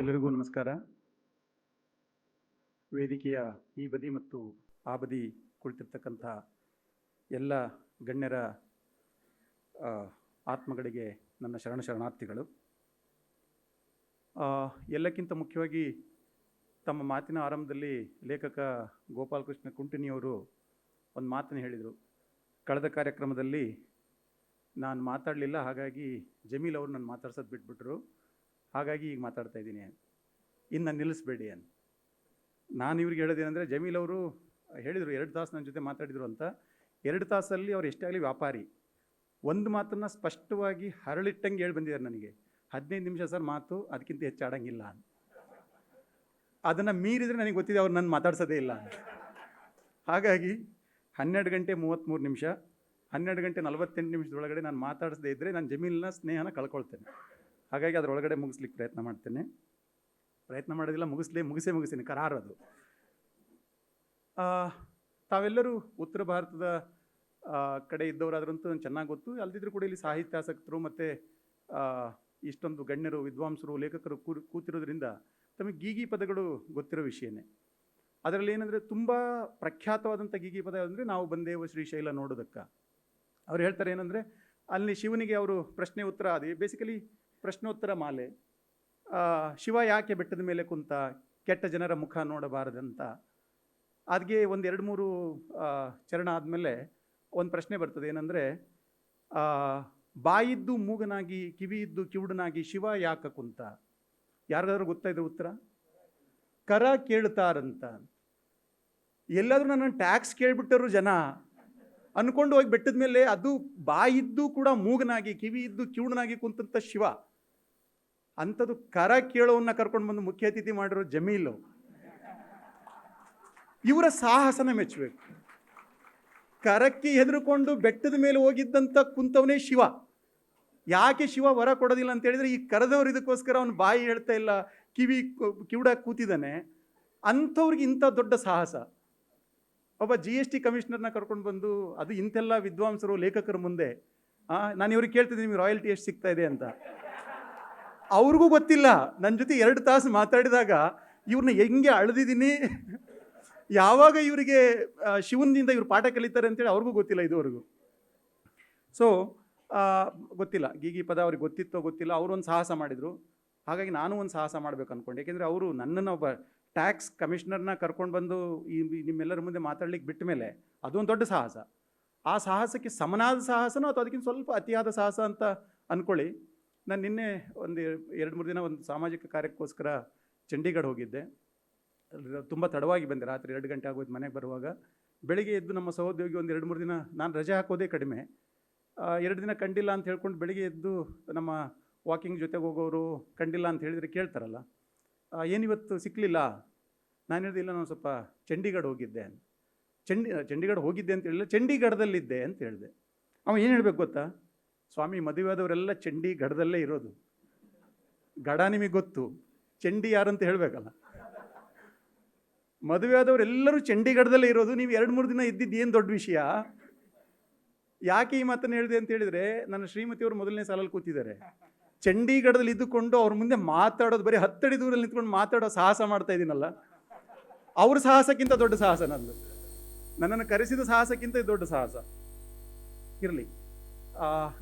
ಎಲ್ಲರಿಗೂ ನಮಸ್ಕಾರ. ವೇದಿಕೆಯ ಈ ಬದಿ ಮತ್ತು ಆ ಬದಿ ಕುಳಿತಿರ್ತಕ್ಕಂಥ ಎಲ್ಲ ಗಣ್ಯರ ಆತ್ಮಗಳಿಗೆ ನನ್ನ ಶರಣ ಶರಣಾರ್ಥಿಗಳು. ಎಲ್ಲಕ್ಕಿಂತ ಮುಖ್ಯವಾಗಿ ತಮ್ಮ ಮಾತಿನ ಆರಂಭದಲ್ಲಿ ಲೇಖಕ ಗೋಪಾಲಕೃಷ್ಣ ಕುಂಟಿನಿಯವರು ಒಂದು ಮಾತನ್ನು ಹೇಳಿದರು. ಕಳೆದ ಕಾರ್ಯಕ್ರಮದಲ್ಲಿ ನಾನು ಮಾತಾಡಲಿಲ್ಲ, ಹಾಗಾಗಿ ಜಮೀಲ್ ಅವರು ನಾನು ಮಾತಾಡ್ಸೋದು ಬಿಟ್ಬಿಟ್ರು. ಹಾಗಾಗಿ ಈಗ ಮಾತಾಡ್ತಾ ಇದ್ದೀನಿ. ಇನ್ನು ನಾನು ನಿಲ್ಲಿಸ್ಬೇಡಿ ಅಂತ. ನಾನು ಇವ್ರಿಗೆ ಹೇಳೋದೇನೆಂದರೆ ಜಮೀಲ್ ಅವರು ಹೇಳಿದರು, ಎರಡು ತಾಸು ನನ್ನ ಜೊತೆ ಮಾತಾಡಿದರು ಅಂತ. ಎರಡು ತಾಸಲ್ಲಿ ಅವ್ರು ಎಷ್ಟೇ ಆಗಲಿ ವ್ಯಾಪಾರಿ. ಒಂದು ಮಾತನ್ನು ಸ್ಪಷ್ಟವಾಗಿ ಹರಳಿಟ್ಟಂಗೆ ಹೇಳಿ ಬಂದಿದ್ದಾರೆ ನನಗೆ. ಹದಿನೈದು ನಿಮಿಷ ಸರ್ ಮಾತು ಅದಕ್ಕಿಂತ ಹೆಚ್ಚು ಆಡಂಗಿಲ್ಲ ಅಂತ. ಅದನ್ನು ಮೀರಿದರೆ ನನಗೆ ಗೊತ್ತಿದೆ ಅವ್ರು ನಾನು ಮಾತಾಡ್ಸೋದೇ ಇಲ್ಲ ಹಾಗಾಗಿ ಹನ್ನೆರಡು ಗಂಟೆ ಮೂವತ್ತ್ಮೂರು ನಿಮಿಷ, ಹನ್ನೆರಡು ಗಂಟೆ ನಲವತ್ತೆಂಟು ನಿಮಿಷದೊಳಗಡೆ ನಾನು ಮಾತಾಡಿಸದೇ ಇದ್ದರೆ ನಾನು ಜಮೀನಿನ ಸ್ನೇಹನ ಕಳ್ಕೊಳ್ತೇನೆ. ಹಾಗಾಗಿ ಅದರೊಳಗಡೆ ಮುಗಿಸ್ಲಿಕ್ಕೆ ಪ್ರಯತ್ನ ಮಾಡ್ತೇನೆ. ಪ್ರಯತ್ನ ಮಾಡೋದಿಲ್ಲ ಮುಗಿಸ್ಲೇ ಮುಗಿಸೇ ಮುಗಿಸ್ತೀನಿ ಕರಾರು ಅದು. ಆ, ತಾವೆಲ್ಲರೂ ಉತ್ತರ ಭಾರತದ ಕಡೆ ಇದ್ದವರಾದ್ರಂತೂ ನಂಗೆ ಚೆನ್ನಾಗಿ ಗೊತ್ತು. ಅಲ್ದಿದ್ರು ಕೂಡ ಇಲ್ಲಿ ಸಾಹಿತ್ಯಾಸಕ್ತರು ಮತ್ತು ಇಷ್ಟೊಂದು ಗಣ್ಯರು ವಿದ್ವಾಂಸರು ಲೇಖಕರು ಕೂರ್ ಕೂತಿರೋದ್ರಿಂದ ತಮಗೆ ಗೀಗಿ ಪದಗಳು ಗೊತ್ತಿರೋ ವಿಷಯನೇ. ಅದರಲ್ಲಿ ಏನಂದರೆ ತುಂಬ ಪ್ರಖ್ಯಾತವಾದಂಥ ಗೀಗಿ ಪದ ಅಂದರೆ ನಾವು ಬಂದೇವು ಶ್ರೀಶೈಲ ನೋಡೋದಕ್ಕೆ. ಅವ್ರು ಹೇಳ್ತಾರೆ ಏನಂದರೆ ಅಲ್ಲಿ ಶಿವನಿಗೆ ಅವರು ಪ್ರಶ್ನೆ ಉತ್ತರ ಅದು ಬೇಸಿಕಲಿ ಪ್ರಶ್ನೋತ್ತರ ಮಾಲೆ. ಶಿವ ಯಾಕೆ ಬೆಟ್ಟದ ಮೇಲೆ ಕುಂತ ಕೆಟ್ಟ ಜನರ ಮುಖ ನೋಡಬಾರದಂತ. ಅದಕ್ಕೆ ಒಂದು ಎರಡು ಮೂರು ಚರಣ ಆದಮೇಲೆ ಒಂದು ಪ್ರಶ್ನೆ ಬರ್ತದೆ. ಏನಂದರೆ ಬಾಯಿದ್ದು ಮೂಗನಾಗಿ ಇದ್ದು ಕಿವುಡನಾಗಿ ಶಿವ ಯಾಕ ಕುಂತ? ಯಾರಿಗಾದ್ರೂ ಗೊತ್ತಾ ಇದ್ರ ಉತ್ತರ? ಕರ ಕೇಳ್ತಾರಂತ. ಎಲ್ಲಾದರೂ ನನ್ನ ಟ್ಯಾಕ್ಸ್ ಕೇಳಿಬಿಟ್ಟರು ಜನ. ಅಂದ್ಕೊಂಡು ಹೋಗಿ ಬೆಟ್ಟದ ಮೇಲೆ ಅದು ಬಾಯಿದ್ದು ಕೂಡ ಮೂಗನಾಗಿ ಕಿವಿ ಇದ್ದು ಕಿವುಡನಾಗಿ ಕುಂತಂಥ ಶಿವ. ಅಂಥದ್ದು ಕರ ಕೇಳೋವನ್ನ ಕರ್ಕೊಂಡು ಬಂದು ಮುಖ್ಯ ಅತಿಥಿ ಮಾಡಿರೋ ಜಮೀಲು ಇವರ ಸಾಹಸನ ಮೆಚ್ಚಬೇಕು ಕರಕ್ಕೆ ಹೆದರ್ಕೊಂಡು ಬೆಟ್ಟದ ಮೇಲೆ ಹೋಗಿದ್ದಂಥ ಕುಂತವನೇ ಶಿವ. ಯಾಕೆ ಶಿವ ವರ ಕೊಡೋದಿಲ್ಲ ಅಂತ ಹೇಳಿದ್ರೆ ಈ ಕರೆದವ್ರು ಇದಕ್ಕೋಸ್ಕರ ಅವನು ಬಾಯಿ ಹೇಳ್ತಾ ಇಲ್ಲ, ಕಿವಿ ಕಿವುಡ ಕೂತಿದ್ದಾನೆ. ಅಂಥವ್ರಿಗೆ ಇಂಥ ದೊಡ್ಡ ಸಾಹಸ. ಒಬ್ಬ ಜಿ ಎಸ್ ಟಿ ಕಮಿಷನರ್ನ ಕರ್ಕೊಂಡು ಬಂದು, ಅದು ಇಂಥೆಲ್ಲ ವಿದ್ವಾಂಸರು, ಲೇಖಕರ ಮುಂದೆ ನಾನು ಇವ್ರಿಗೆ ಕೇಳ್ತಿದ್ದೀನಿ, ನಿಮಗೆ ರಾಯಲ್ಟಿ ಎಷ್ಟು ಸಿಗ್ತಾ ಇದೆ ಅಂತ. ಅವ್ರಿಗೂ ಗೊತ್ತಿಲ್ಲ. ನನ್ನ ಜೊತೆ ಎರಡು ತಾಸು ಮಾತಾಡಿದಾಗ ಇವ್ರನ್ನ ಹೆಂಗೆ ಅಳ್ದಿದ್ದೀನಿ? ಯಾವಾಗ ಇವರಿಗೆ ಶಿವನಿಂದ ಇವ್ರು ಪಾಠ ಕಲಿತಾರೆ ಅಂತೇಳಿ ಅವ್ರಿಗೂ ಗೊತ್ತಿಲ್ಲ ಇದುವರೆಗೂ. ಸೊ ಗೊತ್ತಿಲ್ಲ. ಗೀಗಿ ಪದ ಅವ್ರಿಗೆ ಗೊತ್ತಿತ್ತೋ ಗೊತ್ತಿಲ್ಲ. ಅವರು ಒಂದು ಸಾಹಸ ಮಾಡಿದರು. ಹಾಗಾಗಿ ನಾನು ಒಂದು ಸಾಹಸ ಮಾಡಬೇಕು ಅಂದ್ಕೊಂಡೆ ಯಾಕೆಂದರೆ ಅವರು ನನ್ನನ್ನು ಒಬ್ಬ ಟ್ಯಾಕ್ಸ್ ಕಮಿಷನರ್ನ ಕರ್ಕೊಂಡು ಬಂದು ಈ ನಿಮ್ಮೆಲ್ಲರ ಮುಂದೆ ಮಾತಾಡ್ಲಿಕ್ಕೆ ಬಿಟ್ಟ ಮೇಲೆ ಅದೊಂದು ದೊಡ್ಡ ಸಾಹಸ. ಆ ಸಾಹಸಕ್ಕೆ ಸಮನಾದ ಸಾಹಸನೋ ಅಥವಾ ಅದಕ್ಕಿಂತ ಸ್ವಲ್ಪ ಅತಿಯಾದ ಸಾಹಸ ಅಂತ ಅಂದ್ಕೊಳ್ಳಿ ನಾನು ನಿನ್ನೆ ಒಂದು ಎರಡು ಮೂರು ದಿನ ಒಂದು ಸಾಮಾಜಿಕ ಕಾರ್ಯಕ್ಕೋಸ್ಕರ ಚಂಡೀಗಢ ಹೋಗಿದ್ದೆ. ತುಂಬ ತಡವಾಗಿ ಬಂದೆ, ರಾತ್ರಿ ಎರಡು ಗಂಟೆ ಆಗೋಯ್ತು ಮನೆಗೆ ಬರುವಾಗ. ಬೆಳಿಗ್ಗೆ ಎದ್ದು ನಮ್ಮ ಸಹೋದ್ಯೋಗಿ ಒಂದು ಎರಡು ಮೂರು ದಿನ ನಾನು ರಜೆ ಹಾಕೋದೇ ಕಡಿಮೆ. ಎರಡು ದಿನ ಕಂಡಿಲ್ಲ ಅಂತ ಹೇಳ್ಕೊಂಡು ಬೆಳಿಗ್ಗೆ ಎದ್ದು ನಮ್ಮ ವಾಕಿಂಗ್ ಜೊತೆಗೆ ಹೋಗೋರು ಕಂಡಿಲ್ಲ ಅಂತ ಹೇಳಿದರೆ ಕೇಳ್ತಾರಲ್ಲ. ಏನಿವತ್ತು ಸಿಕ್ಕಲಿಲ್ಲ ನಾನು ಹೇಳಿದೆ, ಇಲ್ಲ, ನಾನು ಸ್ವಲ್ಪ ಚಂಡೀಗಢ ಹೋಗಿದ್ದೆ ಚಂಡಿ, ಚಂಡೀಗಢ ಹೋಗಿದ್ದೆ ಅಂತ ಹೇಳಿಲ್ಲ, ಚಂಡೀಗಢದಲ್ಲಿದ್ದೆ ಅಂತ ಹೇಳಿದೆ. ಅವ ಏನು ಹೇಳ್ಬೇಕು ಗೊತ್ತಾ? ಸ್ವಾಮಿ ಮದುವೆಯಾದವರೆಲ್ಲ ಚಂಡೀಗಢದಲ್ಲೇ ಇರೋದು. ಗಡ ನಿಮಗೆ ಗೊತ್ತು. ಚಂಡಿ ಯಾರಂತ ಹೇಳಬೇಕಲ್ಲ. ಮದುವೆಯಾದವರೆಲ್ಲರೂ ಚಂಡೀಗಢದಲ್ಲೇ ಇರೋದು. ನೀವು ಎರಡು ಮೂರು ದಿನ ಇದ್ದಿದ್ದು ಏನು ದೊಡ್ಡ ವಿಷಯ? ಯಾಕೆ ಈ ಮಾತನ್ನು ಹೇಳಿದೆ ಅಂತ ಹೇಳಿದರೆ, ನನ್ನ ಶ್ರೀಮತಿಯವರು ಮೊದಲನೇ ಸಾಲಲ್ಲಿ ಕೂತಿದ್ದಾರೆ. ಚಂಡೀಗಢದಲ್ಲಿ ಇದ್ದುಕೊಂಡು ಅವ್ರ ಮುಂದೆ ಮಾತಾಡೋದು, ಬರೀ ಹತ್ತಡಿ ದೂರಲ್ಲಿ ನಿಂತ್ಕೊಂಡು ಮಾತಾಡೋ ಸಾಹಸ ಮಾಡ್ತಾ ಇದ್ದೀನಲ್ಲ ಅವ್ರ ಸಾಹಸಕ್ಕಿಂತ ದೊಡ್ಡ ಸಾಹಸ ನಂದು. ನನ್ನನ್ನು ಕರೆಸಿದ ಸಾಹಸಕ್ಕಿಂತ ದೊಡ್ಡ ಸಾಹಸ. ಇರಲಿ.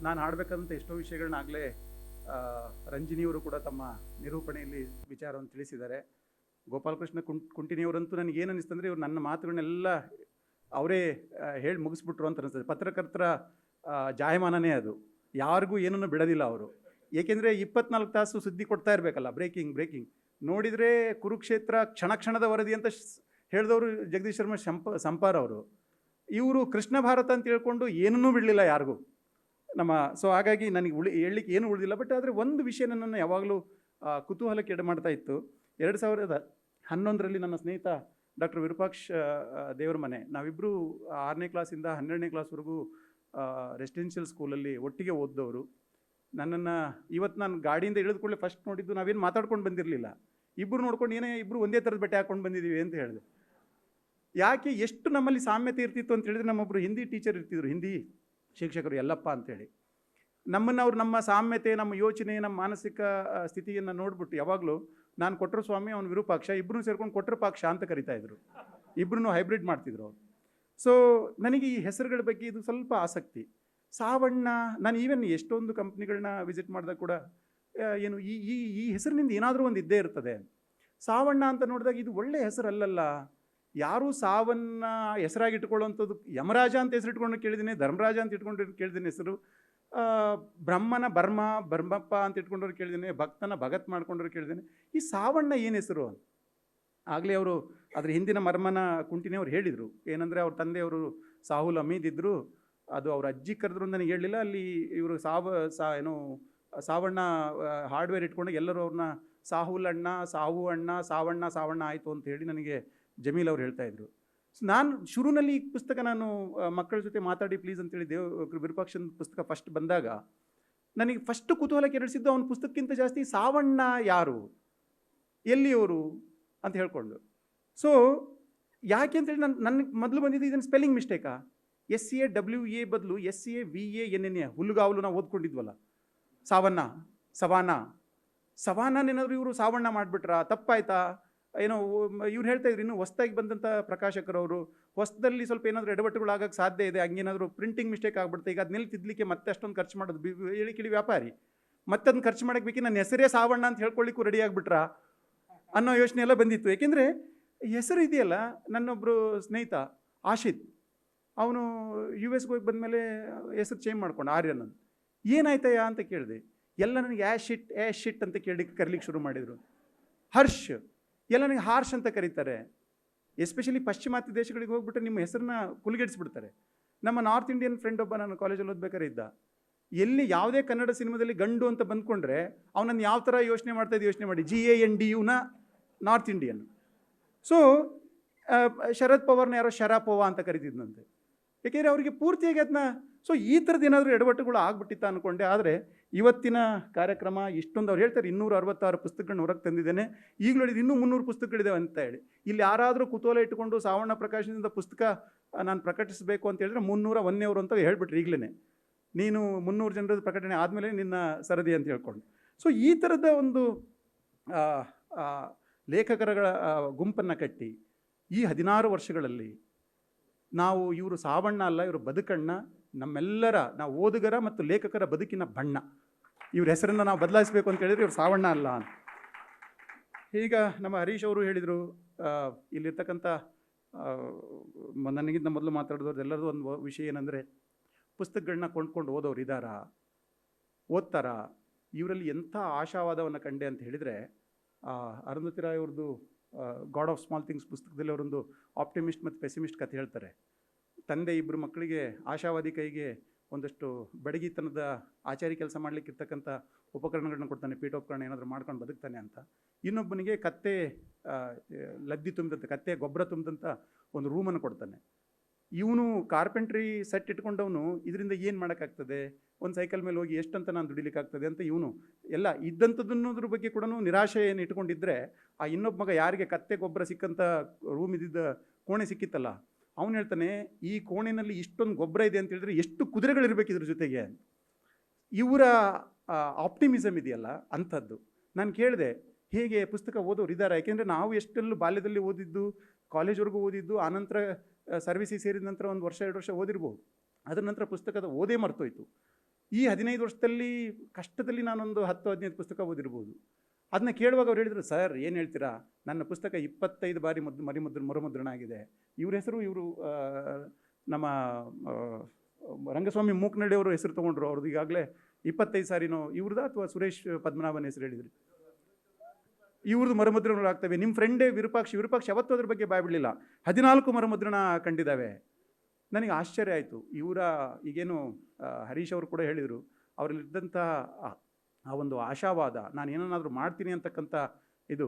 ನಾನು ಆಡಬೇಕಂತ ಎಷ್ಟೋ ವಿಷಯಗಳನ್ನಾಗಲೇ ರಂಜಿನಿಯವರು ಕೂಡ ತಮ್ಮ ನಿರೂಪಣೆಯಲ್ಲಿ ವಿಚಾರವನ್ನು ತಿಳಿಸಿದ್ದಾರೆ. ಗೋಪಾಲಕೃಷ್ಣ ಕುಂ, ಕುಂಟಿನಿಯವರಂತೂ ನನಗೆ ಏನು ಅನಿಸ್ತಂದ್ರೆ ಇವರು ನನ್ನ ಮಾತುಗಳನ್ನೆಲ್ಲ ಅವರೇ ಹೇಳಿ ಮುಗಿಸ್ಬಿಟ್ರು ಅಂತ ಅನಿಸ್ತದೆ ಪತ್ರಕರ್ತರ ಜಾಯಮಾನನೇ ಅದು. ಯಾರಿಗೂ ಏನನ್ನು ಬಿಡೋದಿಲ್ಲ ಅವರು. ಏಕೆಂದರೆ ಇಪ್ಪತ್ನಾಲ್ಕು ತಾಸು ಸುದ್ದಿ ಕೊಡ್ತಾ ಇರಬೇಕಲ್ಲ, ಬ್ರೇಕಿಂಗ್ ಬ್ರೇಕಿಂಗ್. ನೋಡಿದರೆ ಕುರುಕ್ಷೇತ್ರ ಕ್ಷಣ ಕ್ಷಣದ ವರದಿ ಅಂತ ಹೇಳಿದವರು ಜಗದೀಶ್ ಶರ್ಮ ಶಂಪ, ಸಂಪಾರ್ ಅವರು. ಇವರು ಕೃಷ್ಣ ಭಾರತ ಅಂತ ಹೇಳ್ಕೊಂಡು ಏನನ್ನೂ ಬಿಡಲಿಲ್ಲ ಯಾರಿಗೂ. ನಮ್ಮ ಸೊ ಹಾಗಾಗಿ ನನಗೆ ಉಳಿ, ಹೇಳಲಿಕ್ಕೆ ಏನು ಉಳಿದಿಲ್ಲ ಬಟ್ ಆದರೆ ಒಂದು ವಿಷಯ ನನ್ನನ್ನು ಯಾವಾಗಲೂ ಕುತೂಹಲಕ್ಕೆ ಎಡೆ ಮಾಡ್ತಾ ಇತ್ತು. ಎರಡು ಸಾವಿರದ ಹನ್ನೊಂದರಲ್ಲಿ ನನ್ನ ಸ್ನೇಹಿತ ಡಾಕ್ಟರ್ ವಿರೂಪಾಕ್ಷ ದೇವ್ರ ಮನೆ ನಾವಿಬ್ಬರು ಆರನೇ ಕ್ಲಾಸಿಂದ ಹನ್ನೆರಡನೇ ಕ್ಲಾಸ್ವರೆಗೂ ರೆಸಿಡೆನ್ಷಿಯಲ್ ಸ್ಕೂಲಲ್ಲಿ ಒಟ್ಟಿಗೆ ಓದಿದವರು. ನನ್ನನ್ನು ಇವತ್ತು ನಾನು ಗಾಡಿಯಿಂದ ಇಳಿದ ಕೂಡಲೇ ಫಸ್ಟ್ ನೋಡಿದ್ದು ನಾವೇನು ಮಾತಾಡ್ಕೊಂಡು ಬಂದಿರಲಿಲ್ಲ. ಇಬ್ಬರು ನೋಡ್ಕೊಂಡು ಏನೇ ಇಬ್ಬರು ಒಂದೇ ಥರದ ಬಟ್ಟೆ ಹಾಕ್ಕೊಂಡು ಬಂದಿದ್ದೀವಿ ಅಂತ ಹೇಳಿದೆ. ಯಾಕೆ ಎಷ್ಟು ನಮ್ಮಲ್ಲಿ ಸಾಮ್ಯತೆ ಇರ್ತಿತ್ತು ಅಂತ ಹೇಳಿದ್ರೆ ನಮ್ಮೊಬ್ಬರು ಹಿಂದಿ ಟೀಚರ್ ಇರ್ತಿದ್ರು, ಹಿಂದಿ ಶಿಕ್ಷಕರು ಎಲ್ಲಪ್ಪ ಅಂತೇಳಿ. ನಮ್ಮನ್ನು ಅವ್ರು ನಮ್ಮ ಸಾಮ್ಯತೆ, ನಮ್ಮ ಯೋಚನೆ, ನಮ್ಮ ಮಾನಸಿಕ ಸ್ಥಿತಿಯನ್ನು ನೋಡ್ಬಿಟ್ಟು ಯಾವಾಗಲೂ ನಾನು ಕೊಟ್ಟರು ಸ್ವಾಮಿ, ಅವನು ವಿರೂಪಾಕ್ಷ ಇಬ್ಬರೂ ಸೇರ್ಕೊಂಡು ಕೊಟ್ಟರು ಪಾಕ್ಷ ಅಂತ ಕರಿತಾ ಇದ್ರು. ಇಬ್ಬರೂ ಹೈಬ್ರಿಡ್ ಮಾಡ್ತಿದ್ರು ಅವರು. ಸೊ ನನಗೆ ಈ ಹೆಸರುಗಳ ಬಗ್ಗೆ ಇದು ಸ್ವಲ್ಪ ಆಸಕ್ತಿ. ಸಾವಣ್ಣ, ನಾನು ಈವನ್ ಎಷ್ಟೊಂದು ಕಂಪ್ನಿಗಳನ್ನ ವಿಸಿಟ್ ಮಾಡಿದಾಗ ಕೂಡ ಏನು ಈ ಈ ಈ ಹೆಸರಿನಿಂದ ಏನಾದರೂ ಒಂದು ಇದ್ದೇ ಇರ್ತದೆ. ಸಾವಣ್ಣ ಅಂತ ನೋಡಿದಾಗ ಇದು ಒಳ್ಳೆಯ ಹೆಸರಲ್ಲಲ್ಲ. ಯಾರೂ ಸಾವನ್ನ ಹೆಸರಾಗಿ ಇಟ್ಕೊಳ್ಳುವಂಥದ್ದು ಯಮರಾಜ ಅಂತ ಹೆಸರಿಟ್ಕೊಂಡು ಕೇಳಿದ್ದೀನಿ, ಧರ್ಮರಾಜ ಅಂತ ಇಟ್ಕೊಂಡು ಕೇಳಿದ್ದೀನಿ ಹೆಸರು. ಬ್ರಹ್ಮನ ಬರ್ಮ ಬರ್ಮಪ್ಪ ಅಂತ ಇಟ್ಕೊಂಡವ್ರು ಕೇಳಿದ್ದೀನಿ, ಭಕ್ತನ ಭಗತ್ ಮಾಡ್ಕೊಂಡವ್ರು ಕೇಳಿದ್ದೀನಿ. ಈ ಸಾವಣ್ಣ ಏನು ಹೆಸರು ಆಗಲೇ ಅವರು ಅದ್ರ ಹಿಂದಿನ ಮರ್ಮನ ಕುಂಟಿನೇ ಅವ್ರು ಹೇಳಿದರು. ಏನಂದರೆ ಅವ್ರ ತಂದೆಯವರು ಸಾಹುಲ್ ಅಮೀದ್ ಇದ್ದರು ಅದು ಅವ್ರ ಅಜ್ಜಿ ಕರೆದ್ರು ನನಗೆ ಹೇಳಲಿಲ್ಲ. ಅಲ್ಲಿ ಇವರು ಸಾವ, ಸಾ, ಏನು, ಸಾವಣ್ಣ ಹಾರ್ಡ್ವೇರ್ ಇಟ್ಕೊಂಡು ಎಲ್ಲರೂ ಅವ್ರನ್ನ ಸಾಹುಲ್ ಅಣ್ಣ, ಸಾವು ಅಣ್ಣ, ಸಾವಣ್ಣ ಸಾವಣ್ಣ ಆಯಿತು ಅಂತ ಹೇಳಿ ನನಗೆ ಜಮೀಲ್ ಅವ್ರು ಹೇಳ್ತಾ ಇದ್ರು. ನಾನು ಶುರುನಲ್ಲಿ ಈ ಪುಸ್ತಕ ನಾನು ಮಕ್ಕಳ ಜೊತೆ ಮಾತಾಡಿ ಪ್ಲೀಸ್ ಅಂತೇಳಿ ದೇವ್ ವಿರೂಪಾಕ್ಷನ ಪುಸ್ತಕ ಫಸ್ಟ್ ಬಂದಾಗ, ನನಗೆ ಫಸ್ಟ್ ಕುತೂಹಲ ಕೆರಳಿಸಿದ್ದು ಅವನ ಪುಸ್ತಕಕ್ಕಿಂತ ಜಾಸ್ತಿ ಸಾವಣ್ಣ ಯಾರು? ಎಲ್ಲಿಯವರು ಅಂತ ಹೇಳ್ಕೊಂಡು. ಸೊ ಯಾಕೆ ಅಂತೇಳಿ ನನ್ನ ನನಗೆ ಮೊದಲು ಬಂದಿದ್ದು ಇದನ್ನು spelling ಮಿಸ್ಟೇಕಾ S C A W A ಬದಲು S A V A N N A ಹುಲ್ಲುಗಾವಲು ನಾವು ಓದ್ಕೊಂಡಿದ್ವಲ್ಲ. ಸಾವನ್ನ, ಸವಾನ. ಸವಾನನೇನಾದ್ರು ಇವರು ಸಾವಣ್ಣ ಮಾಡಿಬಿಟ್ರಾ? ತಪ್ಪಾಯ್ತಾ? ಏನೋ ಇವ್ರು ಹೇಳ್ತಾ ಇದ್ರು, ಇನ್ನು ಹೊಸ್ದಾಗಿ ಬಂದಂಥ ಪ್ರಕಾಶಕರವರು ಹೊಸದಲ್ಲಿ ಸ್ವಲ್ಪ ಏನಾದರೂ ಎಡವಟ್ಟುಗಳಾಗಕ್ಕೆ ಸಾಧ್ಯ ಇದೆ ಹಂಗೇನಾದರೂ ಪ್ರಿಂಟಿಂಗ್ ಮಿಸ್ಟೇಕ್ ಆಗ್ಬಿಡುತ್ತೆ, ಈಗ ಅದನ್ನೆಲ್ಲಿ ತಿದ್ದಲಿಕ್ಕೆ ಮತ್ತೆ ಅಷ್ಟೊಂದು ಖರ್ಚು ಮಾಡೋದು, ಬಿ ಹೇಳಿ ಕೇಳಿ ವ್ಯಾಪಾರಿ. ಮತ್ತೆ ಖರ್ಚು ಮಾಡಕ್ಕೆ ಬೇಕಿ ನನ್ನ ಹೆಸರೇ ಸಾವಣ್ಣ ಅಂತ ಹೇಳ್ಕೊಳ್ಳಿಕ್ಕೂ ರೆಡಿ ಆಗಿಬಿಟ್ರಾ ಅನ್ನೋ ಯೋಚನೆ ಎಲ್ಲ ಬಂದಿತ್ತು. ಏಕೆಂದರೆ ಹೆಸರು ಇದೆಯಲ್ಲ ನನ್ನೊಬ್ಬರು ಸ್ನೇಹಿತ ಆಶಿತ್, ಅವನು ಯು ಎಸ್ಗೆ ಹೋಗಿ ಬಂದಮೇಲೆ ಹೆಸರು ಚೇಂಜ್ ಮಾಡ್ಕೊಂಡು ಆರ್ಯನ್ ಅಂತ ಏನಾಯ್ತಯ್ಯ ಅಂತ ಕೇಳಿದೆ, ಎಲ್ಲ ನನಗೆ ಆ್ಯಶ್ ಶಿಟ್ ಆ್ಯಶ್ ಶಿಟ್ ಅಂತ ಕೇಳಿ ಕರೀಲಿಕ್ಕೆ ಶುರು ಮಾಡಿದರು. ಹರ್ಷ್ ಎಲ್ಲ ನನಗೆ ಹಾರ್ಷ್ ಅಂತ ಕರೀತಾರೆ. ಎಸ್ಪೆಷಲಿ ಪಾಶ್ಚಿಮಾತ್ಯ ದೇಶಗಳಿಗೆ ಹೋಗ್ಬಿಟ್ಟು ನಿಮ್ಮ ಹೆಸರನ್ನ ಕುಲಿಗೆಡಿಸ್ಬಿಡ್ತಾರೆ. ನಮ್ಮ ನಾರ್ತ್ ಇಂಡಿಯನ್ ಫ್ರೆಂಡ್ ಒಬ್ಬ ನಾನು ಕಾಲೇಜಲ್ಲಿ ಓದ್ಬೇಕಾದ್ರೆ ಇದ್ದ. ಎಲ್ಲಿ ಯಾವುದೇ ಕನ್ನಡ ಸಿನಿಮಾದಲ್ಲಿ ಗಂಡು ಅಂತ ಬಂದ್ಕೊಂಡ್ರೆ ಅವನನ್ನು ಯಾವ ಥರ ಯೋಚನೆ ಮಾಡ್ತಾ ಇದ್ದು ಯೋಚನೆ ಮಾಡಿ. ಜಿ ಎ ಎನ್ ಡಿ ಯುನ ನಾರ್ತ್ ಇಂಡಿಯನ್. ಸೊ ಶರದ್ ಪವಾರ್ನ ಯಾರೋ ಶರಾಪವ ಅಂತ ಕರಿತಿದ್ನಂತೆ. ಯಾಕೆಂದರೆ ಅವರಿಗೆ ಪೂರ್ತಿಯಾಗಿ ಅದನ್ನ ಸೊ ಈ ಥರದ್ದು ಏನಾದರೂ ಎಡವಟ್ಟುಗಳು ಆಗ್ಬಿಟ್ಟಿತ್ತ ಅಂದ್ಕೊಂಡೆ ಆದರೆ ಇವತ್ತಿನ ಕಾರ್ಯಕ್ರಮ ಇಷ್ಟೊಂದು ಅವ್ರು ಹೇಳ್ತಾರೆ ಇನ್ನೂರ ಅರವತ್ತಾರು ಪುಸ್ತಕಗಳನ್ನ ಹೊರಗೆ ತಂದಿದ್ದೇನೆ. ಈಗಲೂ ಹೇಳಿದ ಇನ್ನೂ ಮುನ್ನೂರು ಪುಸ್ತಕಗಳಿದ್ದಾವೆ ಅಂತ ಹೇಳಿ. ಇಲ್ಲಿ ಯಾರಾದರೂ ಕುತೂಹಲ ಇಟ್ಟುಕೊಂಡು ಸಾವಣ್ಣ ಪ್ರಕಾಶನದಿಂದ ಪುಸ್ತಕ ನಾನು ಪ್ರಕಟಿಸಬೇಕು ಅಂತ ಹೇಳಿದ್ರೆ ಮುನ್ನೂರ ಒಂದೇವರು ಅಂತ ಹೇಳ್ಬಿಟ್ರು ಈಗಲೇ ನೀನು ಮುನ್ನೂರು ಜನರದ ಪ್ರಕಟಣೆ ಆದಮೇಲೆ ನಿನ್ನ ಸರದಿ ಅಂತ ಹೇಳ್ಕೊಂಡು. ಸೊ ಈ ಥರದ ಒಂದು ಲೇಖಕರಗಳ ಗುಂಪನ್ನು ಕಟ್ಟಿ ಈ ಹದಿನಾರು ವರ್ಷಗಳಲ್ಲಿ ನಾವು ಇವರು ಸಾವಣ್ಣ ಅಲ್ಲ, ಇವರು ಬದುಕಣ್ಣ ನಮ್ಮೆಲ್ಲರ, ನಾವು ಓದುಗರ ಮತ್ತು ಲೇಖಕರ ಬದುಕಿನ ಬಣ್ಣ. ಇವ್ರ ಹೆಸರನ್ನು ನಾವು ಬದಲಾಯಿಸಬೇಕು ಅಂತ ಹೇಳಿದ್ರೆ ಇವ್ರು ಸಾವಣ್ಣ ಅಲ್ಲ ಅಂತ. ಈಗ ನಮ್ಮ ಹರೀಶ್ ಅವರು ಹೇಳಿದರು ಇಲ್ಲಿರ್ತಕ್ಕಂಥ ನನಗಿಂತ ಮೊದಲು ಮಾತಾಡಿದವ್ರದ್ದು ಎಲ್ಲರದು ಒಂದು ವಿಷಯ ಏನಂದರೆ ಪುಸ್ತಕಗಳನ್ನ ಕೊಂಡ್ಕೊಂಡು ಓದೋರು ಇದ್ದಾರಾ ಓದ್ತಾರಾ? ಇವರಲ್ಲಿ ಎಂಥ ಆಶಾವಾದವನ್ನು ಕಂಡೆ ಅಂತ ಹೇಳಿದರೆ ಅರುಂಧತಿ ರಾಯ್ ಅವ್ರದ್ದು ಗಾಡ್ ಆಫ್ ಸ್ಮಾಲ್ ಥಿಂಗ್ಸ್ ಪುಸ್ತಕದಲ್ಲಿ ಅವರೊಂದು ಆಪ್ಟಿಮಿಸ್ಟ್ ಮತ್ತು ಪೆಸಿಮಿಸ್ಟ್ ಕಥೆ ಹೇಳ್ತಾರೆ. ತಂದೆ ಇಬ್ಬರು ಮಕ್ಕಳಿಗೆ ಆಶಾವಾದಿ ಕೈಗೆ ಒಂದಷ್ಟು ಬಡಗಿತನದ ಆಚಾರಿ ಕೆಲಸ ಮಾಡ್ಲಿಕ್ಕೆ ಇರ್ತಕ್ಕಂಥ ಉಪಕರಣಗಳನ್ನ ಕೊಡ್ತಾನೆ. ಪೀಠೋಪಕರಣ ಏನಾದರೂ ಮಾಡ್ಕೊಂಡು ಬದುಕ್ತಾನೆ ಅಂತ. ಇನ್ನೊಬ್ಬನಿಗೆ ಕತ್ತೆ ಲದ್ದಿ ತುಂಬಿದಂಥ ಕತ್ತೆ ಗೊಬ್ಬರ ತುಂಬಿದಂಥ ಒಂದು ರೂಮನ್ನು ಕೊಡ್ತಾನೆ. ಇವನು ಕಾರ್ಪೆಂಟ್ರಿ ಸೆಟ್ ಇಟ್ಕೊಂಡವನು, ಇದರಿಂದ ಏನು ಮಾಡೋಕ್ಕಾಗ್ತದೆ? ಒಂದು ಸೈಕಲ್ ಮೇಲೆ ಹೋಗಿ ಎಷ್ಟಂತ ನಾನು ದುಡಿಲಿಕ್ಕಾಗ್ತದೆ ಅಂತ ಇವನು ಎಲ್ಲ ಇದ್ದಂಥದ್ದನ್ನೋದ್ರ ಬಗ್ಗೆ ಕೂಡ ಏನು ಇಟ್ಕೊಂಡಿದ್ರೆ, ಆ ಇನ್ನೊಬ್ಬ ಮಗ ಯಾರಿಗೆ ಕತ್ತೆ ಗೊಬ್ಬರ ಸಿಕ್ಕಂಥ ರೂಮ್ ಇದ್ದಿದ್ದ ಕೋಣೆ ಸಿಕ್ಕಿತ್ತಲ್ಲ ಅವನು ಹೇಳ್ತಾನೆ, ಈ ಕೋಣೆಯಲ್ಲಿ ಇಷ್ಟೊಂದು ಗೊಬ್ಬರ ಇದೆ ಅಂತ ಹೇಳಿದ್ರೆ ಎಷ್ಟು ಕುದುರೆಗಳಿರ್ಬೇಕು ಇದ್ರ ಜೊತೆಗೆ. ಇವರ ಆಪ್ಟಿಮಿಸಮ್ ಇದೆಯಲ್ಲ ಅಂಥದ್ದು. ನಾನು ಕೇಳಿದೆ, ಹೇಗೆ ಪುಸ್ತಕ ಓದೋರು ಇದ್ದಾರೆ? ಯಾಕೆಂದರೆ ನಾವು ಎಷ್ಟೆಲ್ಲೂ ಬಾಲ್ಯದಲ್ಲಿ ಓದಿದ್ದು ಕಾಲೇಜ್ವರೆಗೂ ಓದಿದ್ದು ಆನಂತರ ಸರ್ವಿಸಿಗೆ ಸೇರಿದ ನಂತರ ಒಂದು ವರ್ಷ, ಎರಡು ವರ್ಷ ಓದಿರ್ಬೋದು. ಅದರ ನಂತರ ಪುಸ್ತಕದ ಓದೇ ಮರ್ತೋಯ್ತು. ಈ ಹದಿನೈದು ವರ್ಷದಲ್ಲಿ ಕಷ್ಟದಲ್ಲಿ ನಾನೊಂದು ಹತ್ತು, ಹದಿನೈದು ಪುಸ್ತಕ ಓದಿರ್ಬೋದು. ಅದನ್ನ ಕೇಳುವಾಗ ಅವ್ರು ಹೇಳಿದರು, ಸರ್, ಏನು ಹೇಳ್ತೀರಾ? ನನ್ನ ಪುಸ್ತಕ ಇಪ್ಪತ್ತೈದು ಬಾರಿ ಮುದ್ ಮರಿಮುದ್ರ ಮರುಮುದ್ರಣ ಆಗಿದೆ ಇವ್ರ ಹೆಸರು, ಇವರು ನಮ್ಮ ರಂಗಸ್ವಾಮಿ ಮೂಕ್ನಳ್ಳಿ ಅವರು ಹೆಸರು ತೊಗೊಂಡ್ರು. ಅವ್ರದ್ದು ಈಗಾಗಲೇ ಇಪ್ಪತ್ತೈದು ಸಾರಿನೋ, ಇವ್ರದ್ದು ಅಥವಾ ಸುರೇಶ್ ಪದ್ಮನಾಭನ ಹೆಸರು ಹೇಳಿದ್ರಿ? ಇವ್ರದ್ದು ಮರುಮುದ್ರಣಗಳು ಆಗ್ತವೆ ನಿಮ್ಮ ಫ್ರೆಂಡೇ ವಿರೂಪಾಕ್ಷ ವಿರೂಪಾಕ್ಷ ಯಾವತ್ತೂ ಅದ್ರ ಬಗ್ಗೆ ಬಾಯ್ಬಿಡಲಿಲ್ಲ ಹದಿನಾಲ್ಕು ಮರುಮುದ್ರಣ ಕಂಡಿದ್ದಾವೆ. ನನಗೆ ಆಶ್ಚರ್ಯ ಆಯಿತು. ಇವರ ಈಗೇನು ಹರೀಶ್ ಅವರು ಕೂಡ ಹೇಳಿದರು. ಅವರಲ್ಲಿದ್ದಂಥ ಆ- ಒಂದು ಆಶಾವಾದ, ನಾನು ಏನನ್ನಾದರೂ ಮಾಡ್ತೀನಿ ಅಂತಕ್ಕಂಥ ಇದು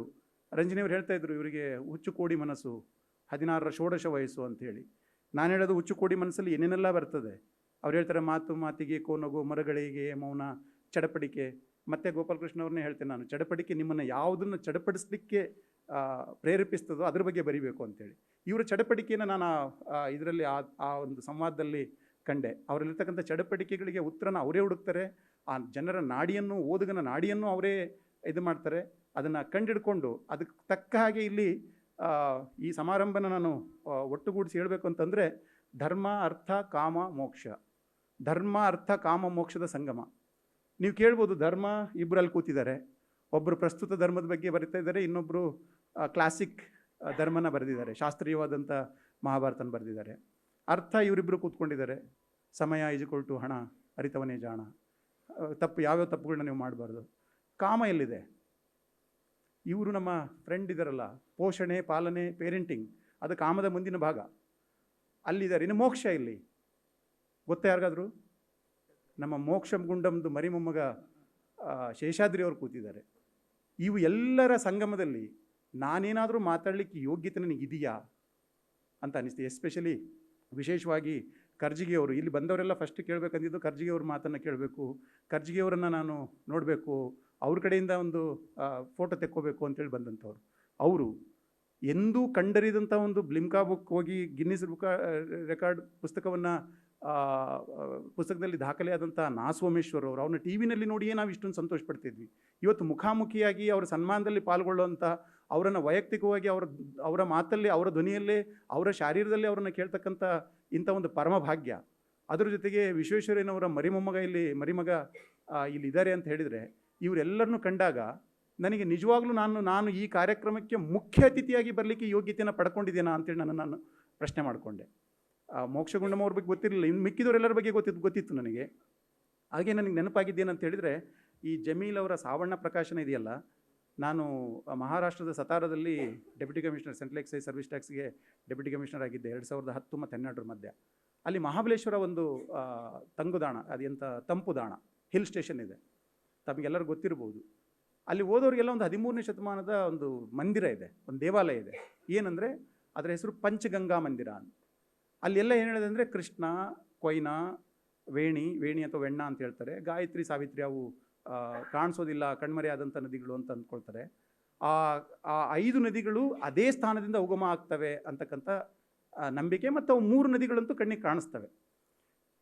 ರಂಜನಿಯವರು ಹೇಳ್ತಾ ಇದ್ರು, ಇವರಿಗೆ ಹುಚ್ಚು ಕೋಡಿ ಮನಸ್ಸು, ಹದಿನಾರರ ಷೋಡಶ ವಯಸ್ಸು ಅಂಥೇಳಿ ನಾನು ಹೇಳೋದು ಹುಚ್ಚು ಕೋಡಿ ಮನಸ್ಸಲ್ಲಿ ಏನೇನೆಲ್ಲ ಬರ್ತದೆ? ಅವ್ರು ಹೇಳ್ತಾರೆ, ಮಾತು, ಮಾತಿಗೆ ಕೋನಗು ಮರಗಳಿಗೆ, ಮೌನ, ಚಡಪಡಿಕೆ. ಮತ್ತು ಗೋಪಾಲಕೃಷ್ಣ ಅವ್ರನ್ನೇ ಹೇಳ್ತೇನೆ ನಾನು, ಚಡಪಡಿಕೆ ನಿಮ್ಮನ್ನು ಯಾವುದನ್ನು ಚಡಪಡಿಸಲಿಕ್ಕೆ ಪ್ರೇರೇಪಿಸ್ತದೋ ಅದ್ರ ಬಗ್ಗೆ ಬರಿಬೇಕು ಅಂತೇಳಿ ಇವರ ಚಡಪಡಿಕೆಯನ್ನು ನಾನು ಇದರಲ್ಲಿ ಆ ಆ ಒಂದು ಸಂವಾದದಲ್ಲಿ ಕಂಡೆ. ಅವರಲ್ಲಿರ್ತಕ್ಕಂಥ ಚಡಪಡಿಕೆಗಳಿಗೆ ಉತ್ತರನ ಅವರೇ ಹುಡುಕ್ತಾರೆ ಆ ಜನರ ನಾಡಿಯನ್ನು, ಓದುಗನ ನಾಡಿಯನ್ನು ಅವರೇ ಇದು ಮಾಡ್ತಾರೆ. ಅದನ್ನು ಕಂಡಿಡ್ಕೊಂಡು ಅದಕ್ಕೆ ತಕ್ಕ ಹಾಗೆ ಇಲ್ಲಿ ಈ ಸಮಾರಂಭನ ನಾನು ಒಟ್ಟುಗೂಡಿಸಿ ಹೇಳಬೇಕು ಅಂತಂದರೆ, ಧರ್ಮ, ಅರ್ಥ, ಕಾಮ, ಮೋಕ್ಷ. ಧರ್ಮ, ಅರ್ಥ, ಕಾಮ, ಮೋಕ್ಷದ ಸಂಗಮ. ನೀವು ಕೇಳ್ಬೋದು ಧರ್ಮ ಇಬ್ಬರಲ್ಲಿ ಕೂತಿದ್ದಾರೆ. ಒಬ್ಬರು ಪ್ರಸ್ತುತ ಧರ್ಮದ ಬಗ್ಗೆ ಬರಿತಾ ಇದ್ದಾರೆ ಇನ್ನೊಬ್ಬರು ಕ್ಲಾಸಿಕ್ ಧರ್ಮನ ಬರೆದಿದ್ದಾರೆ ಶಾಸ್ತ್ರೀಯವಾದಂಥ ಮಹಾಭಾರತನ ಬರೆದಿದ್ದಾರೆ. ಅರ್ಥ ಇವರಿಬ್ಬರು ಕೂತ್ಕೊಂಡಿದ್ದಾರೆ. ಸಮಯ ಈಜ್ಕೊಳ್ ಟು ಹಣ ಅರಿತವನೇ ಜಾಣ. ತಪ್ಪು ಯಾವ್ಯಾವ ತಪ್ಪುಗಳನ್ನ ನೀವು ಮಾಡಬಾರ್ದು. ಕಾಮ ಎಲ್ಲಿದೆ? ಇವರು ನಮ್ಮ ಫ್ರೆಂಡ್ ಇದ್ದಾರಲ್ಲ ಪೋಷಣೆ ಪಾಲನೆ ಪೇರೆಂಟಿಂಗ್ ಅದು ಕಾಮದ ಮುಂದಿನ ಭಾಗ. ಅಲ್ಲಿದ್ದಾರೆ. ಇನ್ನು ಮೋಕ್ಷ ಇಲ್ಲಿ ಗೊತ್ತೇ ಯಾರಿಗಾದರೂ? ನಮ್ಮ ಮೋಕ್ಷ ಗುಂಡಮ್ದು ಮರಿಮೊಮ್ಮಗ ಆ, ಶೇಷಾದ್ರಿ ಅವರು ಕೂತಿದ್ದಾರೆ. ಇವು ಎಲ್ಲರ ಸಂಗಮದಲ್ಲಿ ನಾನೇನಾದರೂ ಮಾತಾಡಲಿಕ್ಕೆ ಯೋಗ್ಯತೆ ನನಗಿದೆಯಾ? ಅಂತ ಅನಿಸ್ತು. ಎಸ್ಪೆಷಲಿ ವಿಶೇಷವಾಗಿ ಕರ್ಜಿಗೆ ಅವರು ಇಲ್ಲಿ ಬಂದವರೆಲ್ಲ ಫಸ್ಟ್ ಕೇಳಬೇಕಂದಿದ್ದು ಕರ್ಜಿಗೆ ಅವ್ರ ಮಾತನ್ನು ಕೇಳಬೇಕು ಕರ್ಜಿಗೆ ಅವರನ್ನು ನಾನು ನೋಡಬೇಕು, ಅವ್ರ ಕಡೆಯಿಂದ ಒಂದು ಫೋಟೋ ತೆಕ್ಕೋಬೇಕು ಅಂತೇಳಿ ಬಂದಂಥವ್ರು. ಅವರು ಎಂದೂ ಕಂಡರಿದಂಥ ಒಂದು ಬ್ಲಿಮ್ಕಾ ಬುಕ್ ಹೋಗಿ ಗಿನ್ನಿಸ್ ಬುಕ್ ರೆಕಾರ್ಡ್ ಪುಸ್ತಕವನ್ನು ಪುಸ್ತಕದಲ್ಲಿ ದಾಖಲೆಯಾದಂಥ ನಾ ಸೋಮೇಶ್ವರ್ ಅವರು, ಅವ್ರನ್ನ ಟಿ ವಿನಲ್ಲಿ ನೋಡಿಯೇ ನಾವು ಇಷ್ಟೊಂದು ಸಂತೋಷ ಪಡ್ತಿದ್ವಿ ಇವತ್ತು ಮುಖಾಮುಖಿಯಾಗಿ ಅವರ ಸನ್ಮಾನದಲ್ಲಿ ಪಾಲ್ಗೊಳ್ಳುವಂಥ ಅವರನ್ನು ವೈಯಕ್ತಿಕವಾಗಿ ಅವರ ಅವರ ಮಾತಲ್ಲಿ, ಅವರ ಧ್ವನಿಯಲ್ಲೇ, ಅವರ ಶಾರೀರದಲ್ಲಿ ಅವರನ್ನು ಕೇಳ್ತಕ್ಕಂಥ ಇಂಥ ಒಂದು ಪರಮ ಭಾಗ್ಯ ಅದ್ರ ಜೊತೆಗೆ ವಿಶ್ವೇಶ್ವರಯ್ಯನವರ ಮರಿಮೊಮ್ಮಗ ಇಲ್ಲಿ, ಮರಿಮಗ ಇಲ್ಲಿದ್ದಾರೆ ಅಂತ ಹೇಳಿದರೆ, ಇವರೆಲ್ಲರನ್ನು ಕಂಡಾಗ ನನಗೆ ನಿಜವಾಗ್ಲೂ ನಾನು ನಾನು ಈ ಕಾರ್ಯಕ್ರಮಕ್ಕೆ ಮುಖ್ಯ ಅತಿಥಿಯಾಗಿ ಬರಲಿಕ್ಕೆ ಯೋಗ್ಯತೆಯನ್ನು ಪಡ್ಕೊಂಡಿದ್ದೇನಾ ಅಂತೇಳಿ ನಾನು ನಾನು ಪ್ರಶ್ನೆ ಮಾಡಿಕೊಂಡೆ. ಮೋಕ್ಷಗುಂಡಮ್ಮವ್ರ ಬಗ್ಗೆ ಗೊತ್ತಿರಲಿಲ್ಲ. ಇನ್ನು ಮಿಕ್ಕಿದವರೆಲ್ಲರ ಬಗ್ಗೆ ಗೊತ್ತಿತ್ತು ಗೊತ್ತಿತ್ತು ನನಗೆ. ಹಾಗೆ ನನಗೆ ನೆನಪಾಗಿದ್ದೇನಂತ ಹೇಳಿದರೆ, ಈ ಜಮೀಲ್ ಅವರ ಸಾವಣ್ಣ ಪ್ರಕಾಶನ ಇದೆಯಲ್ಲ ನಾನು ಮಹಾರಾಷ್ಟ್ರದ ಸತಾರದಲ್ಲಿ deputy commissioner, central excise service ಟ್ಯಾಕ್ಸ್ಗೆ deputy commissioner ಆಗಿದ್ದೆ, ಎರಡು ಸಾವಿರದ ಹತ್ತು ಮತ್ತು ಹನ್ನೆರಡರ ಮಧ್ಯೆ. ಅಲ್ಲಿ ಮಹಾಬಲೇಶ್ವರ ಒಂದು ತಂಗುದಾಣ ಅದೆಂಥ ತಂಪು ದಾಣ, ಹಿಲ್ ಸ್ಟೇಷನ್ ಇದೆ. ತಮಗೆಲ್ಲರಿಗೂ ಗೊತ್ತಿರ್ಬೋದು. ಅಲ್ಲಿ ಹೋದವರಿಗೆಲ್ಲ ಒಂದು ಹದಿಮೂರನೇ ಶತಮಾನದ ಒಂದು ಮಂದಿರ ಇದೆ, ಒಂದು ದೇವಾಲಯ ಇದೆ. ಏನಂದರೆ ಅದರ ಹೆಸರು ಪಂಚಗಂಗಾ ಮಂದಿರ ಅಂತ. ಅಲ್ಲೆಲ್ಲ ಏನು ಹೇಳಿದೆ ಅಂದರೆ ಕೃಷ್ಣ, ಕೊಯ್ನಾ, ವೇಣಿ ವೇಣಿ ಅಥವಾ ವೆಣ್ಣ ಅಂತ ಹೇಳ್ತಾರೆ, ಗಾಯತ್ರಿ, ಸಾವಿತ್ರಿ, ಅವು ಕಾಣಿಸೋದಿಲ್ಲ ಕಣ್ಮರೆಯಾದಂಥ ನದಿಗಳು ಅಂತ ಅಂದ್ಕೊಳ್ತಾರೆ. ಆ ಆ ಐದು ನದಿಗಳು ಅದೇ ಸ್ಥಾನದಿಂದ ಉಗಮ ಆಗ್ತವೆ ಅಂತಕ್ಕಂಥ ನಂಬಿಕೆ ಮತ್ತು ಅವು ಮೂರು ನದಿಗಳಂತೂ ಕಣ್ಣಿಗೆ ಕಾಣಿಸ್ತವೆ.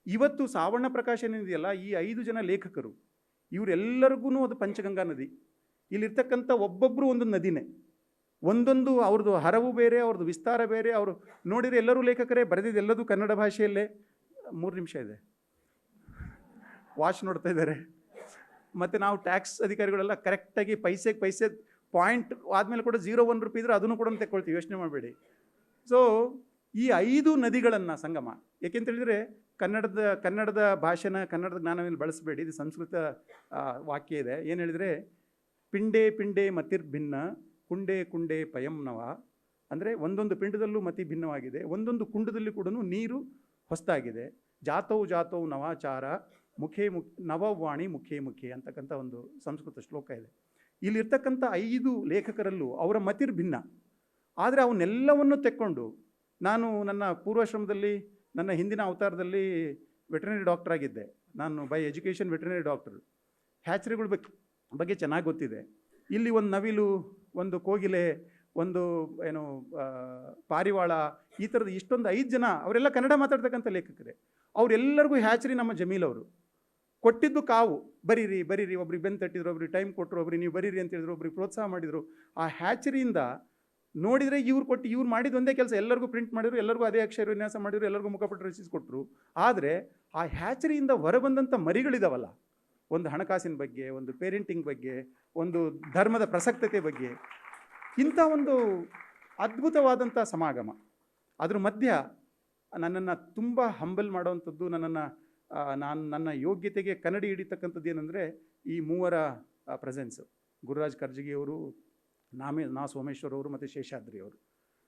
ಇವತ್ತು ಸಾವಣ್ಣ ಪ್ರಕಾಶ ಏನಿದೆಯಲ್ಲ, ಈ ಐದು ಜನ ಲೇಖಕರು ಇವರೆಲ್ಲರಿಗೂ ಅದು ಪಂಚಗಂಗಾ ನದಿ. ಇಲ್ಲಿರ್ತಕ್ಕಂಥ ಒಬ್ಬೊಬ್ಬರು ಒಂದು ನದಿನೇ. ಒಂದೊಂದು ಅವ್ರದ್ದು ಹರವು ಬೇರೆ, ಅವ್ರದ್ದು ವಿಸ್ತಾರ ಬೇರೆ, ಅವರು ನೋಡಿದರೆ ಎಲ್ಲರೂ ಲೇಖಕರೇ ಬರೆದಿದ್ದೆಲ್ಲದೂ ಕನ್ನಡ ಭಾಷೆಯಲ್ಲೇ. ಮೂರು ನಿಮಿಷ ಇದೆ. ವಾಚ್ ನೋಡ್ತಾ ಇದ್ದಾರೆ. ಮತ್ತು ನಾವು ಟ್ಯಾಕ್ಸ್ ಅಧಿಕಾರಿಗಳೆಲ್ಲ ಕರೆಕ್ಟಾಗಿ ಪೈಸೆಗೆ ಪೈಸೆ ಪಾಯಿಂಟ್ ಆದಮೇಲೆ ಕೂಡ ಜೀರೋ ಒನ್ ರುಪಿ ಇದ್ರೆ ಅದನ್ನು ಕೂಡ ತೆಕ್ಕೊಳ್ತೀವಿ. ಯೋಚನೆ ಮಾಡಬೇಡಿ. ಸೊ ಈ ಐದು ನದಿಗಳನ್ನು ಸಂಗಮ ಏಕೆಂತ ಹೇಳಿದರೆ ಕನ್ನಡದ ಕನ್ನಡದ ಭಾಷೆನ, ಕನ್ನಡದ ಜ್ಞಾನವನ್ನು ಬಳಸಬೇಡಿ. ಇದು ಸಂಸ್ಕೃತ ವಾಕ್ಯ ಇದೆ. ಏನು ಹೇಳಿದರೆ, ಪಿಂಡೆ ಪಿಂಡೆ ಮತಿರ್ಭಿನ್ನ ಕುಂಡೆ ಕುಂಡೆ ಪಯಂ ನವ. ಅಂದರೆ ಒಂದೊಂದು ಪಿಂಡದಲ್ಲೂ ಮತಿ ಭಿನ್ನವಾಗಿದೆ. ಒಂದೊಂದು ಕುಂಡದಲ್ಲಿ ಕೂಡ ನೀರು ಹೊಸದಾಗಿದೆ ಜಾತವು ಜಾತವು ನವಾಚಾರ. ಮುಖೇ ಮುಖ್ ನವವಾಣಿ ಮುಖೇ ಮುಖೇ ಅಂತಕ್ಕಂಥ ಒಂದು ಸಂಸ್ಕೃತ ಶ್ಲೋಕ ಇದೆ. ಇಲ್ಲಿರ್ತಕ್ಕಂಥ ಐದು ಲೇಖಕರಲ್ಲೂ ಅವರ ಮತಿರ್ ಭಿನ್ನ. ಆದರೆ ಅವನ್ನೆಲ್ಲವನ್ನು ತೆಕ್ಕೊಂಡು ನಾನು ನನ್ನ ಪೂರ್ವಾಶ್ರಮದಲ್ಲಿ, ನನ್ನ ಹಿಂದಿನ ಅವತಾರದಲ್ಲಿ ವೆಟರ್ನರಿ ಡಾಕ್ಟರ್ ಆಗಿದ್ದೆ. ನಾನು ಬೈ ಎಜುಕೇಷನ್ ವೆಟರ್ನರಿ ಡಾಕ್ಟರ್. ಹ್ಯಾಚರಿಗಳ ಬಗ್ಗೆ ಬಗ್ಗೆ ಚೆನ್ನಾಗಿ ಗೊತ್ತಿದೆ. ಇಲ್ಲಿ ಒಂದು ನವಿಲು, ಒಂದು ಕೋಗಿಲೆ, ಒಂದು ಏನು ಪಾರಿವಾಳ, ಈ ಥರದ ಇಷ್ಟೊಂದು ಐದು ಜನ, ಅವರೆಲ್ಲ ಕನ್ನಡ ಮಾತಾಡ್ತಕ್ಕಂಥ ಲೇಖಕರೇ. ಅವರೆಲ್ಲರಿಗೂ ಹ್ಯಾಚರಿ ನಮ್ಮ ಜಮೀಲ್ ಅವರು. ಕೊಟ್ಟಿದ್ದು ಕಾವು. ಬರೀರಿ ಬರೀರಿ, ಒಬ್ರಿಗೆ ಬೆನ್ ತಟ್ಟಿದ್ರು, ಒಬ್ರಿಗೆ ಟೈಮ್ ಕೊಟ್ಟರು ಒಬ್ರಿಗೆ ನೀವು ಬರೀರಿ ಅಂತ ಹೇಳಿದ್ರು, ಒಬ್ರಿಗೆ ಪ್ರೋತ್ಸಾಹ ಮಾಡಿದರು. ಆ ಹ್ಯಾಚರಿಯಿಂದ ನೋಡಿದರೆ ಇವ್ರು ಕೊಟ್ಟು, ಇವ್ರು ಮಾಡಿದ ಒಂದೇ ಕೆಲಸ. ಎಲ್ಲರಿಗೂ ಪ್ರಿಂಟ್ ಮಾಡಿದ್ರು, ಎಲ್ಲರಿಗೂ ಅದೇ ಅಕ್ಷರ ವಿನ್ಯಾಸ ಮಾಡಿದ್ರು, ಎಲ್ಲರಿಗೂ ಮುಖಪಟ್ಟು ರಚಿಸಿಕೊಟ್ರು ಆದರೆ ಆ ಹ್ಯಾಚರಿಯಿಂದ ಹೊರಬಂದಂಥ ಮರಿಗಳಿದಾವಲ್ಲ. ಒಂದು ಹಣಕಾಸಿನ ಬಗ್ಗೆ, ಒಂದು ಪೇರೆಂಟಿಂಗ್ ಬಗ್ಗೆ, ಒಂದು ಧರ್ಮದ ಪ್ರಸಕ್ತತೆ ಬಗ್ಗೆ. ಇಂಥ ಒಂದು ಅದ್ಭುತವಾದಂಥ ಸಮಾಗಮ. ಅದ್ರ ಮಧ್ಯ ನನ್ನನ್ನು ತುಂಬ ಹಂಬಲ್ ಮಾಡೋವಂಥದ್ದು, ನನ್ನನ್ನು ನಾನು ನನ್ನ ಯೋಗ್ಯತೆಗೆ ಕನ್ನಡಿ ಹಿಡಿತಕ್ಕಂಥದ್ದು ಏನಂದರೆ ಈ ಮೂವರ ಪ್ರೆಸೆನ್ಸು ಗುರುರಾಜ್ ಕರ್ಜಿಗಿಯವರು ನಾಮೇ, ನಾ ಸೋಮೇಶ್ವರ್ ಅವರು ಮತ್ತು ಶೇಷಾದ್ರಿ ಅವರು.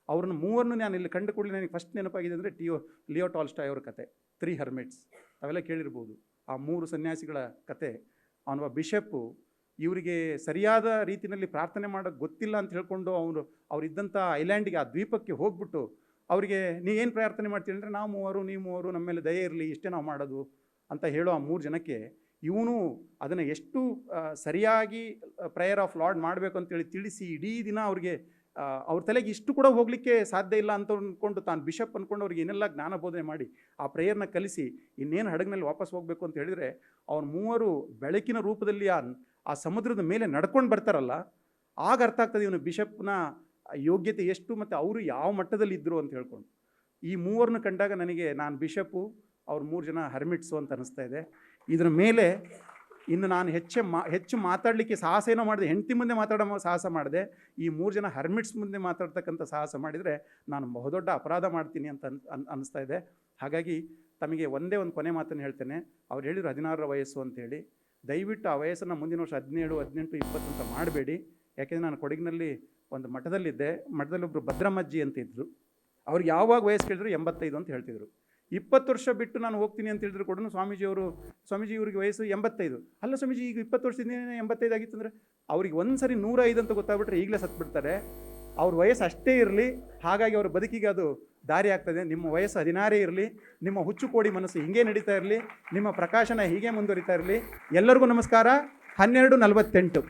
ಅವ್ರನ್ನ ಮೂವರನ್ನು ನಾನು ಇಲ್ಲಿ ಕಂಡು ಕೂಡಲೇ ನನಗೆ ಫಸ್ಟ್ ನೆನಪಾಗಿದೆ ಅಂದರೆ ಟಿಯೋ, ಲಿಯೋ ಟಾಲ್ಸ್ಟಾಯ್ ಅವರ ಕತೆ ತ್ರೀ ಹರ್ಮಿಟ್ಸ್ ಅವೆಲ್ಲ ಕೇಳಿರ್ಬೋದು. ಆ ಮೂರು ಸನ್ಯಾಸಿಗಳ ಕತೆ. ಅವನೊಬ್ಬ ಬಿಷಪ್ಪು ಇವರಿಗೆ ಸರಿಯಾದ ರೀತಿಯಲ್ಲಿ ಪ್ರಾರ್ಥನೆ ಮಾಡೋಕ್ಕೆ ಗೊತ್ತಿಲ್ಲ ಅಂತ ಹೇಳ್ಕೊಂಡು ಅವರು ಅವರಿದ್ದಂಥ ಐಲ್ಯಾಂಡಿಗೆ ಆ ದ್ವೀಪಕ್ಕೆ ಹೋಗ್ಬಿಟ್ಟು ಅವರಿಗೆ ನೀವೇನು ಪ್ರಾರ್ಥನೆ ಮಾಡ್ತೀನಿ ಅಂದರೆ ನಾವು ಮೂವರು ನೀವು ಮೂವರು, ನಮ್ಮ ಮೇಲೆ ದಯೆ ಇರಲಿ, ಇಷ್ಟೇ ನಾವು ಮಾಡೋದು ಅಂತ ಹೇಳೋ ಆ ಮೂರು ಜನಕ್ಕೆ ಇವನು ಅದನ್ನು ಎಷ್ಟು ಸರಿಯಾಗಿ ಪ್ರೇಯರ್ ಆಫ್ ಲಾರ್ಡ್ ಮಾಡಬೇಕು ಅಂತೇಳಿ ತಿಳಿಸಿ ಇಡೀ ದಿನ ಅವ್ರಿಗೆ ಅವ್ರ ತಲೆಗೆ ಇಷ್ಟು ಕೂಡ ಹೋಗಲಿಕ್ಕೆ ಸಾಧ್ಯ ಇಲ್ಲ ಅಂತ ಅಂದ್ಕೊಂಡು ತಾನು ಬಿಷಪ್ ಅಂದ್ಕೊಂಡು ಅವ್ರಿಗೆ ಏನೆಲ್ಲ ಜ್ಞಾನ ಬೋಧನೆ ಮಾಡಿ ಆ ಪ್ರೇಯರ್ನ ಕಲಿಸಿ ಇನ್ನೇನು ಹಡಗಿನಲ್ಲಿ ವಾಪಸ್ ಹೋಗಬೇಕು ಅಂತ ಹೇಳಿದರೆ ಅವ್ರ ಮೂವರು ಬೆಳಕಿನ ರೂಪದಲ್ಲಿ ಆ ಆ ಸಮುದ್ರದ ಮೇಲೆ ನಡ್ಕೊಂಡು ಬರ್ತಾರಲ್ಲ, ಆಗ ಅರ್ಥ ಆಗ್ತದೆ ಇವನು ಬಿಷಪ್ನ ಯೋಗ್ಯತೆ ಎಷ್ಟು ಮತ್ತು ಅವರು ಯಾವ ಮಟ್ಟದಲ್ಲಿ ಇದ್ದರು ಅಂತ ಹೇಳ್ಕೊಂಡು. ಈ ಮೂವರನ್ನು ಕಂಡಾಗ ನನಗೆ ನಾನು ಬಿಷಪ್ಪು, ಅವ್ರು ಮೂರು ಜನ ಹರ್ಮಿಟ್ಸು ಅಂತ ಅನಿಸ್ತಾ ಇದೆ. ಇದರ ಮೇಲೆ ಇನ್ನು ನಾನು ಹೆಚ್ಚು ಮಾ, ಹೆಚ್ಚು ಮಾತಾಡಲಿಕ್ಕೆ ಸಾಹಸ ಏನೋ ಮಾಡಿದೆ. ಹೆಂಡತಿ ಮುಂದೆ ಮಾತಾಡೋ ಸಾಹಸ ಮಾಡಿದೆ. ಈ ಮೂರು ಜನ ಹರ್ಮಿಟ್ಸ್ ಮುಂದೆ ಮಾತಾಡ್ತಕ್ಕಂಥ ಸಾಹಸ ಮಾಡಿದರೆ ನಾನು ಬಹುದೊಡ್ಡ ಅಪರಾಧ ಮಾಡ್ತೀನಿ ಅಂತ ಅನ್, ಅನ್- ಅನ್ನಿಸ್ತಾ ಇದೆ. ಹಾಗಾಗಿ ತಮಗೆ ಒಂದೇ ಒಂದು ಕೊನೆ ಮಾತನ್ನು ಹೇಳ್ತೇನೆ. ಅವ್ರು ಹೇಳಿದ್ರು ಹದಿನಾರರ ವಯಸ್ಸು ಅಂತೇಳಿ ದಯವಿಟ್ಟು ಆ ವಯಸ್ಸನ್ನು ಮುಂದಿನ ವರ್ಷ ಹದಿನೇಳು, ಹದಿನೆಂಟು, ಇಪ್ಪತ್ತು ಅಂತ ಮಾಡಬೇಡಿ. ಯಾಕೆಂದರೆ ನಾನು ಕೊಡಗಿನಲ್ಲಿ ಒಂದು ಮಠದಲ್ಲಿದ್ದೆ, ಮಠದಲ್ಲಿ ಒಬ್ಬರು ಭದ್ರಮ್ಮಜ್ಜಿ ಅಂತ ಇದ್ದರು ಅವ್ರಿಗೆ ಯಾವಾಗ ವಯಸ್ಸು ಕೇಳಿದ್ರು ಎಂಬತ್ತೈದು ಅಂತ ಹೇಳ್ತಿದ್ರು. ಇಪ್ಪತ್ತು ವರ್ಷ ಬಿಟ್ಟು ನಾನು ಹೋಗ್ತೀನಿ ಅಂತ ಹೇಳಿದ್ರು ಕೂಡ ಸ್ವಾಮೀಜಿಯವರು ಸ್ವಾಮೀಜಿ ಇವ್ರಿಗೆ ವಯಸ್ಸು ಎಂಬತ್ತೈದು. ಅಲ್ಲ ಸ್ವಾಮೀಜಿ, ಈಗ ಇಪ್ಪತ್ತು ವರ್ಷದಿಂದ ಎಂಬತ್ತೈದು ಆಗಿತ್ತು ಅಂದರೆ ಅವ್ರಿಗೆ ಒಂದು ಸರಿ ನೂರೈದು ಅಂತ ಗೊತ್ತಾಗ್ಬಿಟ್ರೆ ಈಗಲೇ ಸತ್ಬಿಡ್ತಾರೆ. ಅವ್ರ ವಯಸ್ಸು ಅಷ್ಟೇ ಇರಲಿ, ಹಾಗಾಗಿ ಅವ್ರ ಬದುಕಿಗೆ ಅದು ದಾರಿ ಆಗ್ತದೆ. ನಿಮ್ಮ ವಯಸ್ಸು ಹದಿನಾರೇ ಇರಲಿ, ನಿಮ್ಮ ಹುಚ್ಚು ಕೋಡಿ ಮನಸ್ಸು ಹೀಗೆ ನಡೀತಾ ಇರಲಿ, ನಿಮ್ಮ ಪ್ರಕಾಶನ ಹೀಗೆ ಮುಂದುವರಿತಾ ಇರಲಿ. ಎಲ್ಲರಿಗೂ ನಮಸ್ಕಾರ. ಹನ್ನೆರಡು ನಲವತ್ತೆಂಟು.